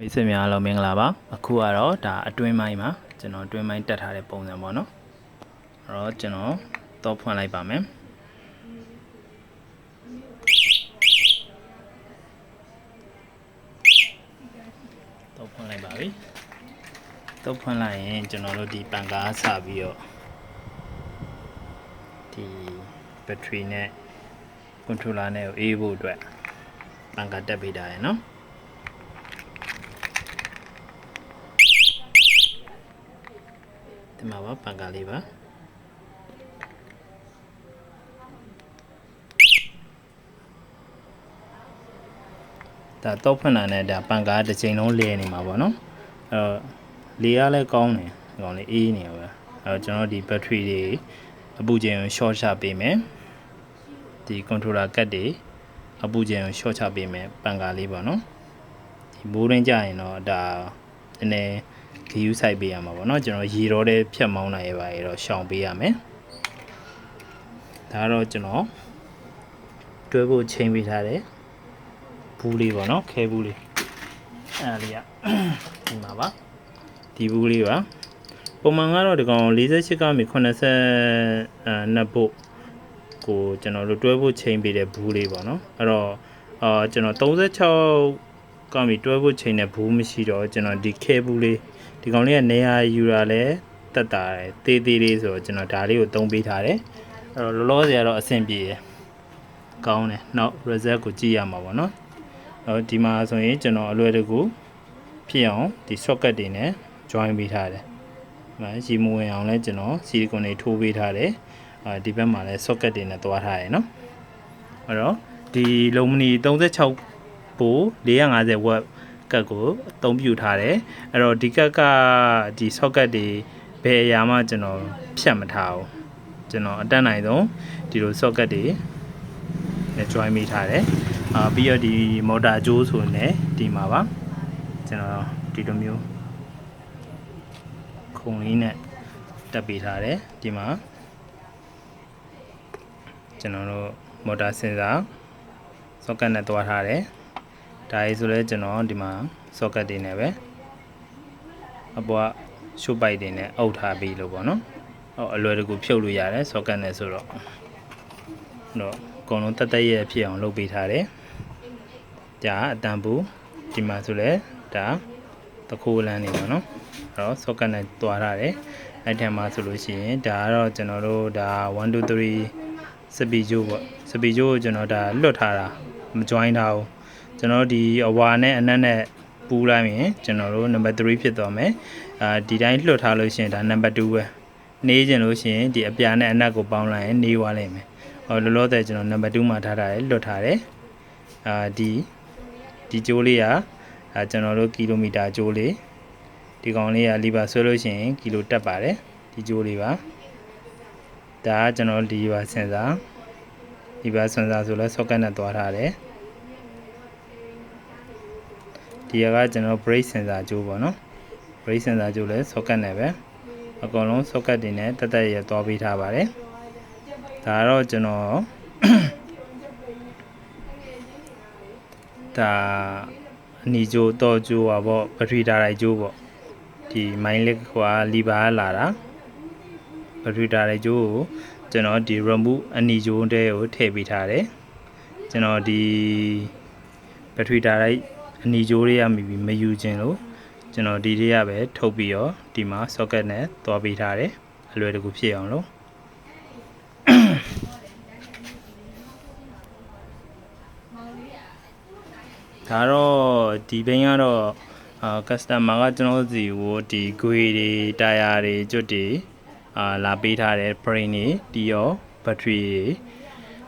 မိတ်ဆွေများအားလုံးမင်္ဂလာပါအခုကတော့ဒါအတွင်းပိုင်းမှာကျွန်တော်အတွင်းပိုင်းတက်ထားတဲ့ပုံစံပေါ့နော်အဲ့တော့ကျွန်တော်တော့ဖွင့်လိုက်ပါမယ်တော့ဖွင့်လိုက်ပါပြီတော့ဖွင့်လိုက်ရင်ကျွန်တော်တို့ဒီပန်ကားဆပြီးတော့ဒီဘက်ထရီနဲ့ကွန်ထရိုလာနဲ့ကိုအေးဖို့အတွက်ပန်ကားတက်ပေးတာရယ်နော် ဒီမှာပါပန်ကားလေးပါဒါတော့ဖွင့်လာတဲ့ဒါပန်ကားတစ်ချိန်လုံးလဲနေမှာပေါ့နော်အဲတော့လေရလည်းကောင်းတယ်ဒီကောင်လေးအေးနေရပဲအဲတော့ကျွန်တော်ဒီဘက်ထရီတွေအပူချိန်ကို short ချပေးမယ်ဒီ controller ကတ်တွေအပူချိန်ကို short ချပေးမယ်ပန်ကားလေးပေါ့နော်ဒီမိုးရင်းကြရင်တော့ဒါနည်းနည်း ဂယူးဆိုင်ပေးရမှာပေါ့နော်ကျွန်တော်ရေတော့တဲ့ဖြတ်မောင်းနိုင်ရပါရတော့ရှောင်ပေးရမယ်ဒါကတော့ကျွန်တော်တွဲဖို့ချိန်ပေးထားတယ်ဘူးလေးပေါ့နော်ခဲဘူးလေးအဲ့ဒါလေးကဒီမှာပါဒီဘူးလေးပါပုံမှန်ကတော့ဒီကောင်48ကနေ82ဘုတ်ကိုကျွန်တော်တို့တွဲဖို့ချိန်ပေးတဲ့ဘူးလေးပေါ့နော်အဲ့တော့အာကျွန်တော်36ကမှတွဲဖို့ချိန်တဲ့ဘူးမရှိတော့ကျွန်တော်ဒီခဲဘူးလေး ဒီကောင်လေးကနေရာယူတာလဲတက်တာတယ်တေးသေးလေးဆိုတော့ကျွန်တော်ဒါလေးကိုသုံးပေးထားတယ်အဲ့တော့လောလောဆယ်ကတော့အဆင်ပြေတယ်ကောင်းတယ်နောက် result ကိုကြည့်ရမှာပေါ့နော်အဲ့ဒီမှာဆိုရင်ကျွန်တော်အလွယ်တကူဖြစ်အောင်ဒီ socket တွေနဲ့ join ပေးထားတယ်ဒီမှာရီမဝင်အောင်လဲကျွန်တော် silicone တွေထိုးပေးထားတယ်အာဒီဘက်မှာလဲ socket တွေနဲ့သွားထားရယ်နော်အဲ့တော့ဒီလုံးမနီ36ပို450 watt ကတ်ကိုအသုံးပြုထားတယ်အဲ့တော့ဒီကတ်ကဒီ socket တွေဘယ်အရာမှကျွန်တော်ဖြတ်မထားဘူးကျွန်တော်အတက်နိုင်ဆုံးဒီလို socket တွေနဲ့ join မိထားတယ်အာပြီးတော့ဒီ motor ကြိုးဆိုနေဒီမှာပါကျွန်တော်ဒီလိုမျိုးခုံလေးနဲ့တက်ပေးထားတယ်ဒီမှာကျွန်တော်တို့ motor sensor socket နဲ့တွားထားတယ် ဒါရေးဆိုလဲကျွန်တော်ဒီမှာ socket တွေနဲ့ပဲအပေါ်ကရှိုးပိုက်တွေနဲ့အုပ်ထားပြီးလို့ပေါ့နော်ဟောအလွယ်တကူဖြုတ်လို့ရတယ် socket နဲ့ဆိုတော့တော့အကုန်လုံးတက်တက်ရဲ့ဖြစ်အောင်လုပ်ပေးထားတယ်ဒါအတန်ဘူးဒီမှာဆိုလဲဒါတခိုးလန်းနေပေါ့နော်အဲ့တော့ socket နဲ့တွားထားတယ်အဲ့ထက်မှာဆိုလို့ရှိရင်ဒါကတော့ကျွန်တော်တို့ဒါ1 2 3စပီဂျိုးပေါ့စပီဂျိုးကိုကျွန်တော်ဒါလွတ်ထားတာမ join ထားဘူး ကျွန်တော်ဒီအဝါနဲ့အနက်နဲ့ပူးလိုက်ရင်ကျွန်တော်တို့နံပါတ်3ဖြစ်သွားမယ်အာဒီတိုင်းလွှတ်ထားလို့ရှိရင်ဒါနံပါတ်2ပဲနေကျင်လို့ရှိရင်ဒီအပြာနဲ့အနက်ကိုပေါင်းလိုက်ရင်နေသွားလိမ့်မယ်ဟောလောလောဆယ်ကျွန်တော်နံပါတ်2မှာထားထားတယ်လွှတ်ထားတယ်အာဒီဒီကြိုးလေးကအာကျွန်တော်တို့ကီလိုမီတာကြိုးလေးဒီကောင်လေးကလီဗာဆွဲလို့ရှိရင်ကီလိုတက်ပါတယ်ဒီကြိုးလေးပါဒါကကျွန်တော်ဒီပါစင်စာဒီပါစင်စာဆိုလဲ socket နဲ့သွားထားတယ် ဒီကကျွန်တော် brake sensor ကြိုးပေါ့နော် brake sensor ကြိုးလဲ socket နဲ့ပဲအကုန်လုံး socket တွေနဲ့တက်တက်ရသွားပေးထားပါတယ်ဒါတော့ကျွန်တော်ဒါအနီကြိုးတော့ကြိုးပါပေါ့ပထရီတာလိုက်ကြိုးပေါ့ဒီမိုင်းလက်ကွာလီဘာလာတာပထရီတာလိုက်ကြိုးကိုကျွန်တော်ဒီ remove အနီကြိုးတဲကိုထည့်ပေးထားတယ်ကျွန်တော်ဒီဘက်ထရီတာလိုက် အနီကြိုးတွေကမိပြီးမယူခြင်းလို့ကျွန်တော်ဒီတွေကပဲထုတ်ပြီးတော့ဒီမှာ socket နဲ့သွားပေးထားတယ်အလွယ်တကူဖြစ်အောင်လို့ဒါတော့ဒီဘင်းကတော့အာ customer ကကျွန်တော်စီကိုဒီ grey တွေ tire တွေကျွတ်တွေအာလာပေးထားတဲ့ brain တွေတီးရော battery တွေ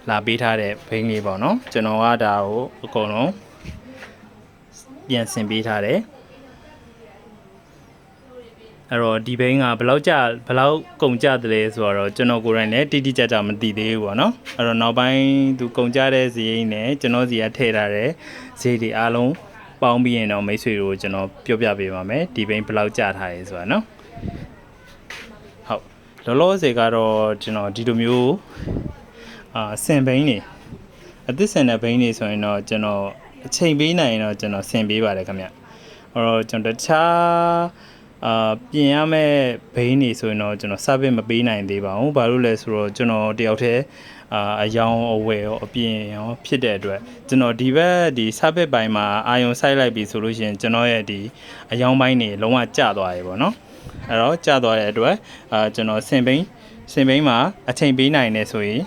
လာပေးထားတဲ့ဘင်းလေးပေါ့နော်ကျွန်တော်ကဒါကိုအကုန်လုံး ပြန်ဆင်ပေးထားတယ်အဲ့တော့ဒီဘိန်းကဘယ်လောက်ကြဘယ်လောက်ကုန်ကြတယ်လဲဆိုတော့ကျွန်တော်ကိုယ်တိုင်လည်းတိတိကျကျမသိသေးဘူးပေါ့နော်အဲ့တော့နောက်ပိုင်းသူကုန်ကြတဲ့ဇီးအိမ်နဲ့ကျွန်တော်ဇီးကထည့်ထားတဲ့ဇီးတွေအားလုံးပေါင်းပြီးရင်တော့မိတ်ဆွေတို့ကျွန်တော်ပြောပြပေးပါမယ်ဒီဘိန်းဘယ်လောက်ကြထားလဲဆိုတာနော်ဟုတ်လောလောဆယ်ကတော့ကျွန်တော်ဒီလိုမျိုးအာဆင်ဘိန်းနေအသစ်ဆင်တဲ့ဘိန်းနေဆိုရင်တော့ကျွန်တော် အချိန်ပေးနိုင်ရင်တော့ကျွန်တော်ဆင်ပေးပါတယ်ခင်ဗျအဲ့တော့ကျွန်တော်တခြားအာပြင်ရမယ့်ဘိန်းနေဆိုရင်တော့ကျွန်တော် service မပေးနိုင်သေးပါဘူးဘာလို့လဲဆိုတော့ကျွန်တော်တယောက်တည်းအာအယောင်အဝယ်ရောအပြင်ရောဖြစ်တဲ့အတွက်ကျွန်တော်ဒီဘက်ဒီ service ပိုင်းမှာအာယုံစိုက်လိုက်ပြီဆိုလို့ရှိရင်ကျွန်တော်ရဲ့ဒီအယောင်ပိုင်းနေလုံးဝကျသွားရေပေါ့နော်အဲ့တော့ကျသွားတဲ့အတွက်အာကျွန်တော်စင်ဘိန်းစင်ဘိန်းမှာအချိန်ပေးနိုင်နေဆိုရင်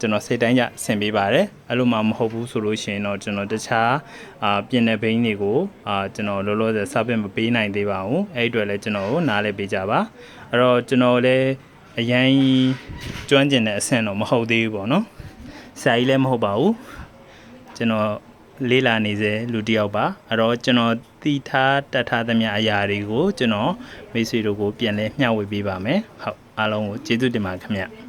ကျွန်တော်စိတ်တိုင်းကြဆင်ပေးပါတယ်အဲ့လိုမှမဟုတ်ဘူးဆိုလို့ရှိရင်တော့ကျွန်တော်တခြားအာပြင်တဲ့ဘိန်းတွေကိုအာကျွန်တော်လောလောဆယ်စပစ်မပေးနိုင်သေးပါဘူးအဲ့ဒီအတွက်လည်းကျွန်တော်ကိုနားလဲပေးကြပါအဲ့တော့ကျွန်တော်လည်းအရင်ကျွမ်းကျင်တဲ့အဆင့်တော့မဟုတ်သေးဘူးပေါ့နော်ဆရာကြီးလည်းမဟုတ်ပါဘူးကျွန်တော်လေးလာနေစေလူတစ်ယောက်ပါအဲ့တော့ကျွန်တော်တီထားတတ်ထားသမျှအရာတွေကိုကျွန်တော်မိတ်ဆွေတို့ကိုပြန်လဲမျှဝေပေးပါမယ်ဟုတ်အားလုံးကိုကျေးဇူးတင်ပါတယ်ခင်ဗျ